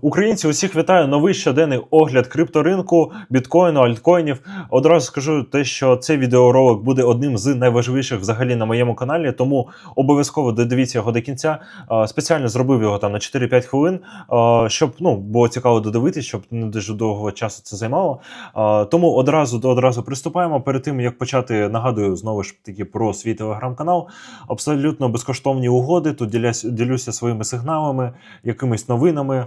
Українці, усіх вітаю. Новий щоденний огляд крипторинку, біткоїну, альткоїнів. Одразу скажу те, що цей відеоролик буде одним з найважливіших взагалі на моєму каналі, тому обов'язково додивіться його до кінця. Спеціально зробив його там на 4-5 хвилин, щоб ну було цікаво додивитись, щоб не дуже довго часу це займало. Тому одразу до одразу приступаємо. Перед тим як почати, нагадую знову ж таки про свій телеграм-канал. Абсолютно безкоштовні угоди. Тут ділюся своїми сигналами, якимись новинами,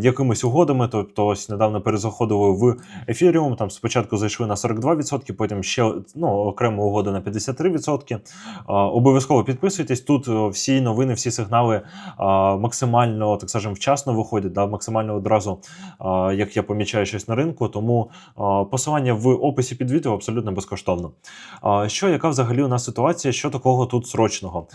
якимись угодами. Тобто, ось недавно перезаходили в Ethereum, Там спочатку зайшли на 42%, потім ще ну, окрема угода на 53%. Обов'язково підписуйтесь. Тут всі новини, всі сигнали максимально, так скажемо, вчасно виходять, да, максимально одразу, як я помічаю щось на ринку. Тому посилання в описі під відео абсолютно безкоштовно. Що, яка взагалі у нас ситуація? Що такого тут срочного?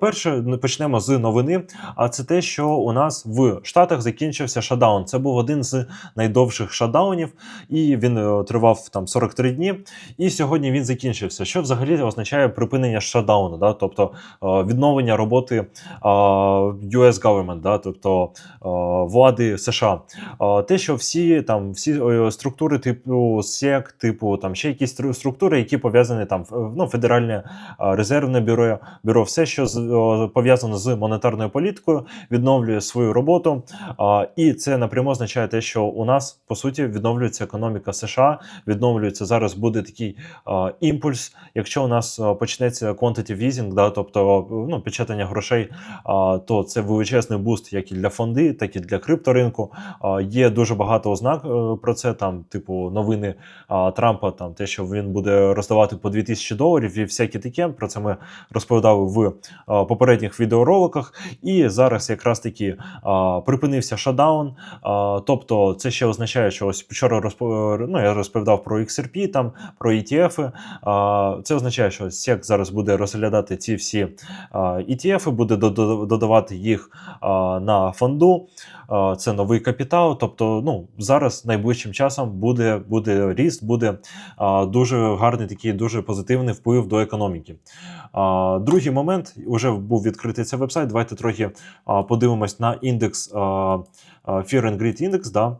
Перше, почнемо з новини. А це те, що у нас в Штатах закінчився шатдаун. Це був один з найдовших шатдаунів, і він е, тривав там 43 дні. І сьогодні він закінчився. Що взагалі означає припинення шатдауну, да? тобто е, відновлення роботи е, US government, да? тобто влади США. Те, що всі там всі структури типу СЕК, типу там ще якісь структури, які пов'язані там ну, федеральне резервне бюро, бюро, все, що пов'язано з монетарною політикою, відновлює свою роботу. І це напряму означає те, що у нас по суті відновлюється економіка США, відновлюється зараз. Буде такий імпульс. Якщо у нас почнеться quantitative easing, да, тобто ну, печатання грошей, то це величезний буст як і для фонди, так і для крипторинку. Є дуже багато ознак е, про це. Там, типу, новини Трампа, там те, що він буде роздавати по 2000 доларів і всяке таке. Про це ми розповідали в попередніх відеороликах. І зараз якраз таки припинився шатдаун. А, тобто, це ще означає, що ось вчора розп... ну, я розповідав про XRP, там про ETF. Це означає, що SEC зараз буде розглядати ці всі ETF, буде додо- додавати їх на фонду. Це новий капітал. Тобто, ну зараз найближчим часом буде, буде ріст, буде дуже гарний такий, дуже позитивний вплив до економіки. Другий момент вже був відкритий цей вебсайт. Давайте трохи подивимось на індекс. А, Fear and Greed Index, да?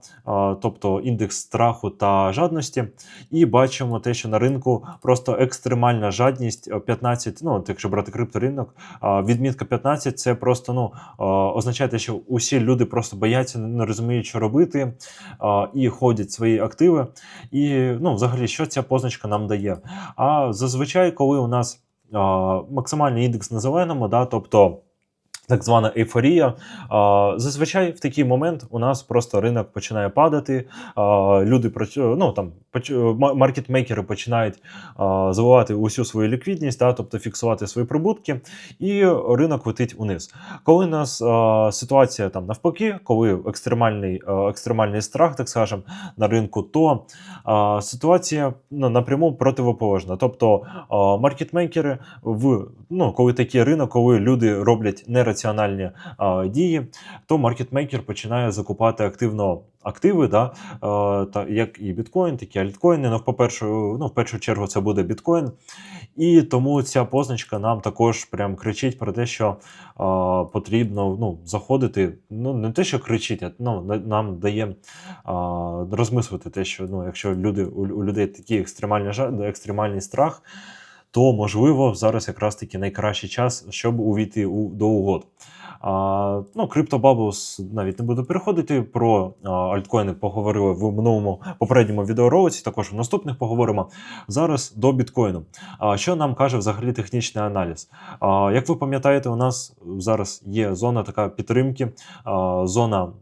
тобто індекс страху та жадності, і бачимо те, що на ринку просто екстремальна жадність е, 15, ну якщо брати крипторинок, відмітка 15 це просто ну означає, те, що усі люди просто бояться, не розуміють, що робити, і ходять свої активи. І ну, взагалі, що ця позначка нам дає? А зазвичай, коли у нас максимальний індекс на зеленому, да, тобто. Так звана ейфорія. Зазвичай в такий момент у нас просто ринок починає падати. Люди ну там маркетмейкери починають а, заливати усю свою ліквідність, да, тобто фіксувати свої прибутки, і ринок летить униз. Коли у нас ситуація там навпаки, коли екстремальний, екстремальний страх, так скажем, на ринку, то ситуація ну, напряму противоположна. Тобто маркетмейкери в ну, коли такий ринок, коли люди роблять нераціональні а, дії, то маркетмейкер починає закупати активно активи, да, а, та, як і біткоін, так і альткоїни. Ну, по-перше, ну, в першу чергу це буде біткоін. І тому ця позначка нам також прям кричить про те, що а, потрібно ну, заходити. Ну, не те, що кричить, а ну, нам дає а, розмислити те, що ну, якщо люди, у, у людей такий екстремальний, екстремальний страх, то можливо зараз якраз таки найкращий час, щоб увійти у, до угод. А, ну, Bubbles навіть не буду переходити. Про альткоїни поговорили в минулому попередньому відеоролиці. Також в наступних поговоримо. Зараз до біткоїну. А, що нам каже взагалі технічний аналіз? А, як ви пам'ятаєте, у нас зараз є зона така підтримки, а, зона.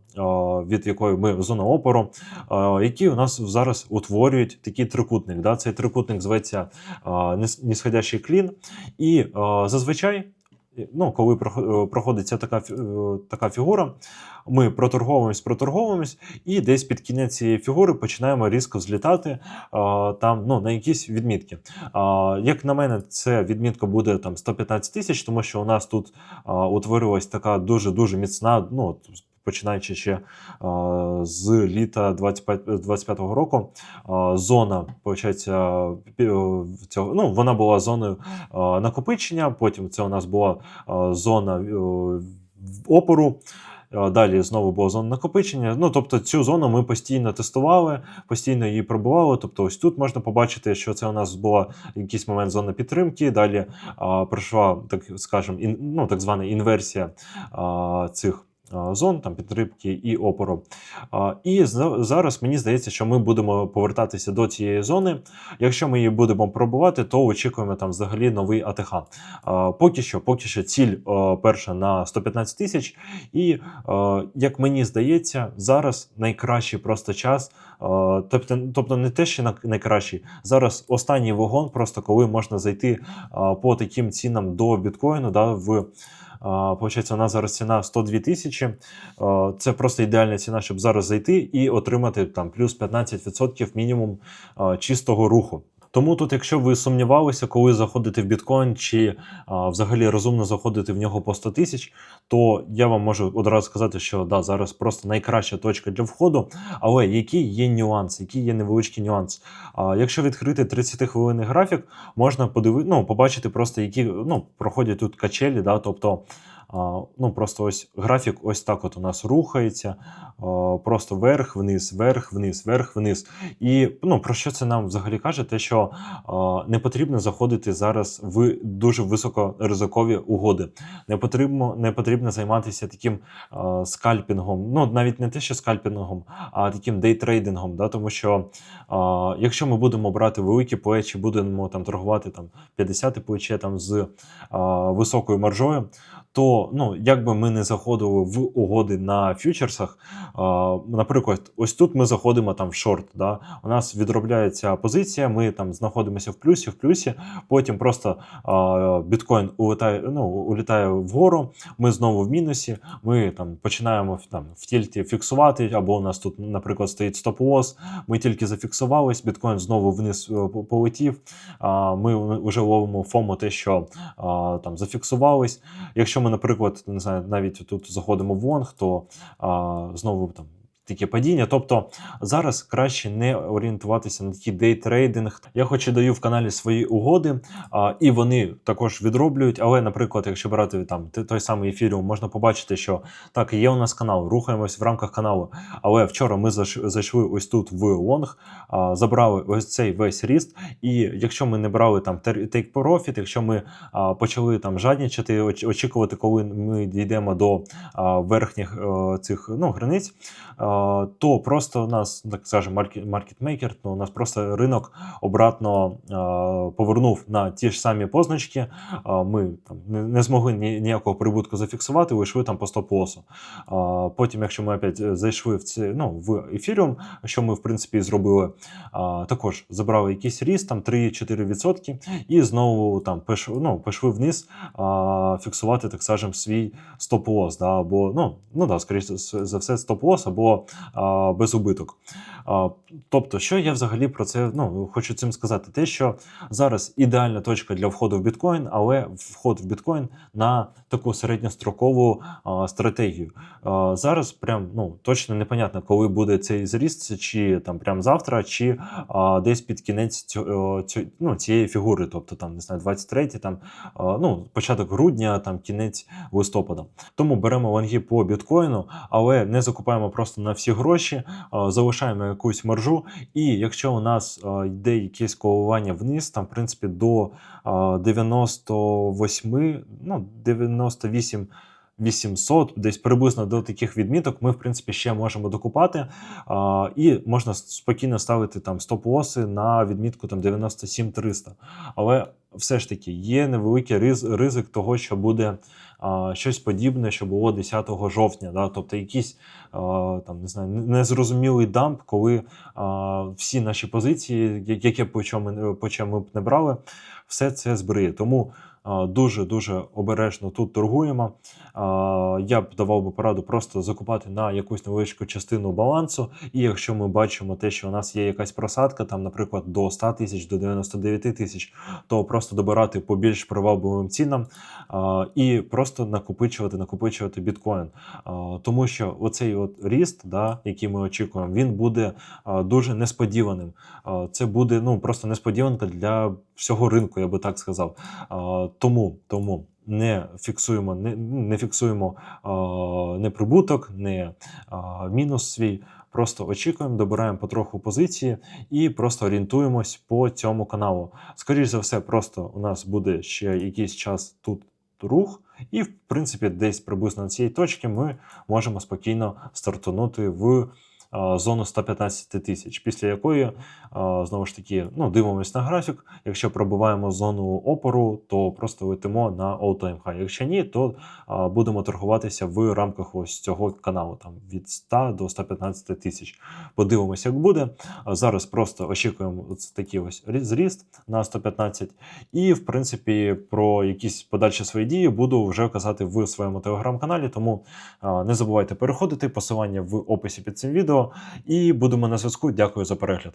Від якої ми зона опору, які у нас зараз утворюють такий трикутник. Да? Цей трикутник зветься нисходящий клін, і зазвичай ну, коли е, проходить ця така, е, така фігура, ми проторговуємось, проторговуємось, і десь під кінець цієї фігури починаємо різко злітати е, там, ну, на якісь відмітки. Як на мене, це відмітка буде там 115 тисяч, тому що у нас тут утворилась така дуже-дуже міцна, ну, починаючи ще з літа 25, 25-го року, зона, виходить, цього, ну, вона була зоною накопичення, потім це у нас була зона е, опору. Е, Далі знову була зона накопичення. Ну тобто цю зону ми постійно тестували, постійно її пробували. Тобто, ось тут можна побачити, що це у нас була якийсь момент зона підтримки. Далі а, пройшла так, скажімо, ін, ну, так звана інверсія а, цих. Зон там підтримки і опору. І зараз мені здається, що ми будемо повертатися до цієї зони. Якщо ми її будемо пробувати, то очікуємо там взагалі новий АТХ. Поки що, поки що ціль перша на 115 тисяч. І як мені здається, зараз найкращий просто час. Тобто, тобто не те, що найкращий. Зараз останній вагон, просто коли можна зайти по таким цінам до біткоїну. Да, в, Получається, нас зараз ціна 102 тисячі. Це просто ідеальна ціна, щоб зараз зайти і отримати там плюс 15% мінімум чистого руху. Тому тут, якщо ви сумнівалися, коли заходити в біткоін, чи а, взагалі розумно заходити в нього по 100 тисяч, то я вам можу одразу сказати, що да, зараз просто найкраща точка для входу. Але який є нюанс, який є невеличкий нюанс? А, якщо відкрити 30 хвилинний графік, можна подиви, ну, побачити просто, які ну, проходять тут качелі, да, тобто. Ну, просто ось графік ось так от у нас рухається, просто вверх, вниз, вверх, вниз, вверх, вниз. І ну, про що це нам взагалі каже? Те, що не потрібно заходити зараз в дуже високоризикові угоди. Не потрібно, не потрібно займатися таким скальпінгом. Ну, навіть не те, що скальпінгом, а таким дейтрейдингом. Да? Тому що якщо ми будемо брати великі плечі, будемо там торгувати там 50 плече там з високою маржою, то ну, як ми не заходили в угоди на фьючерсах, наприклад, ось тут ми заходимо там в шорт. Да? У нас відробляється позиція, ми там знаходимося в плюсі, в плюсі. Потім просто біткоін улітає, ну, улітає вгору. Ми знову в мінусі. Ми там починаємо там в тільті фіксувати, або у нас тут, наприклад, стоїть стоп-лосс. Ми тільки зафіксувались, біткоін знову вниз е, полетів. Ми вже ловимо фому, те, що там зафіксувались. Якщо ми, наприклад, не знаю, навіть тут заходимо в лонг, то а, знову там. Таке падіння, тобто зараз краще не орієнтуватися на такий дейтрейдинг. Я хоч і даю в каналі свої угоди, а, і вони також відроблюють. Але, наприклад, якщо брати там той самий ефіріум, можна побачити, що так, є у нас канал, рухаємось в рамках каналу. Але вчора ми зайшли ось тут в лонг, а, забрали ось цей весь ріст. І якщо ми не брали там take profit, якщо ми а, почали там жаднічати, очікувати, коли ми дійдемо до а, верхніх е, цих ну, границь, а, то просто у нас, так скажемо, маркетмейкер, то у нас просто ринок обратно повернув на ті ж самі позначки. Ми там не, змогли ні, ніякого прибутку зафіксувати, вийшли там по стоп-лосу. Потім, якщо ми опять е, зайшли в ці, ну, в ефіріум, що ми в принципі зробили, також забрали якийсь ріст, там 3-4%, і знову там пиш, ну, пішли вниз фіксувати, так скажемо, свій стоп-лосс, да, або ну, ну да, скоріше за все, стоп-лосс, або без убиток. Тобто, що я взагалі про це ну, хочу цим сказати? Те, що зараз ідеальна точка для входу в біткоін, але вход в біткоін на таку середньострокову стратегію. Зараз прям ну, точно непонятно, коли буде цей зріст, чи там прям завтра, чи десь під кінець цього, ну, цієї фігури, тобто там не знаю, 23, там ну, початок грудня, там кінець листопада. Тому беремо лонги по біткоїну, але не закупаємо просто на всі гроші, залишаємо якусь маржу. І якщо у нас а, йде якесь коливання вниз, там в принципі до 98, ну 98 800, десь приблизно до таких відміток, ми в принципі ще можемо докупати. А, і можна спокійно ставити там стоп-лоси на відмітку там 97 300. Але все ж таки є невеликий риз, ризик того, що буде а, щось подібне, що було 10 жовтня. Да? Тобто якийсь а, там не знаю, незрозумілий дамп, коли а, всі наші позиції, яке чому по чому ми б не брали, все це збриє. Тому дуже дуже обережно тут торгуємо. Я б давав би пораду просто закупати на якусь невеличку частину балансу. І якщо ми бачимо те, що у нас є якась просадка, там, наприклад, до 100 тисяч, до 99 тисяч, то просто добирати по більш привабливим цінам і просто накопичувати, накопичувати біткоін. Тому що оцей от ріст, да, який ми очікуємо, він буде дуже несподіваним. Це буде ну просто несподіванка для всього ринку, я би так сказав. Тому, тому не фіксуємо, не, не фіксуємо а, не прибуток, не а, мінус свій. Просто очікуємо, добираємо потроху позиції і просто орієнтуємось по цьому каналу. Скоріше за все, просто у нас буде ще якийсь час тут рух, і в принципі, десь приблизно на цій точці ми можемо спокійно стартанути в зону 115 тисяч, після якої знову ж таки ну, дивимось на графік. Якщо пробиваємо зону опору, то просто летимо на all-time high. Якщо ні, то будемо торгуватися в рамках ось цього каналу, там від 100 до 115 тисяч. Подивимося, як буде. Зараз просто очікуємо такий ось зріст на 115. І, в принципі, про якісь подальші свої дії буду вже казати в своєму телеграм-каналі. Тому не забувайте переходити, посилання в описі під цим відео. І будемо на зв'язку. Дякую за перегляд.